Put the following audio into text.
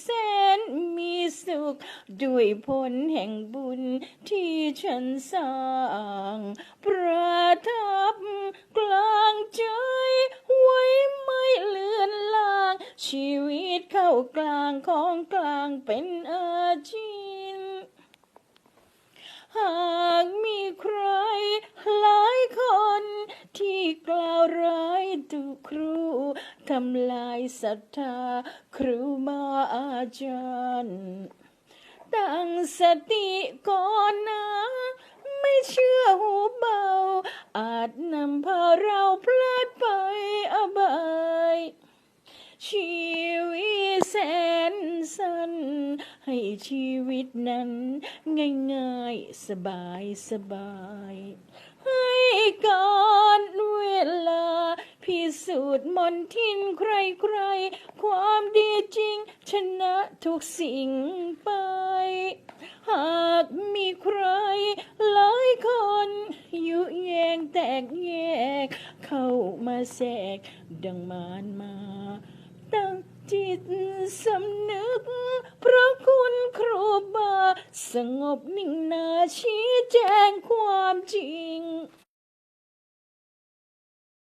แสนมีสุข ด้วยผลแห่งบุญที่ฉันสร้าง ประทับกลางใจไว้ไม่เลือนลาง ชีวิตเข้ากลางของกลางเป็นอาชีพ ตุครูทำลายศรัทธาครูมาอาจารย์ตั้งสติก่อนนะ ไม่เชื่อหูเบา อาจนำพาเราพลาดไปอบายชีวิตแสนสั้น ให้ชีวิตนั้น ง่าย ๆ สบายสบาย ให้การเว พิสูจน์มนทินใครๆความดีจริง ชนะทุกสิ่งไป หากมีใครหลายคนยุแยงแตกแยก เข้ามาแทรกดังมารมา ตั้งจิตสำนึกพระคุณครูบา สงบนิ่งนาชี้แจงความจริง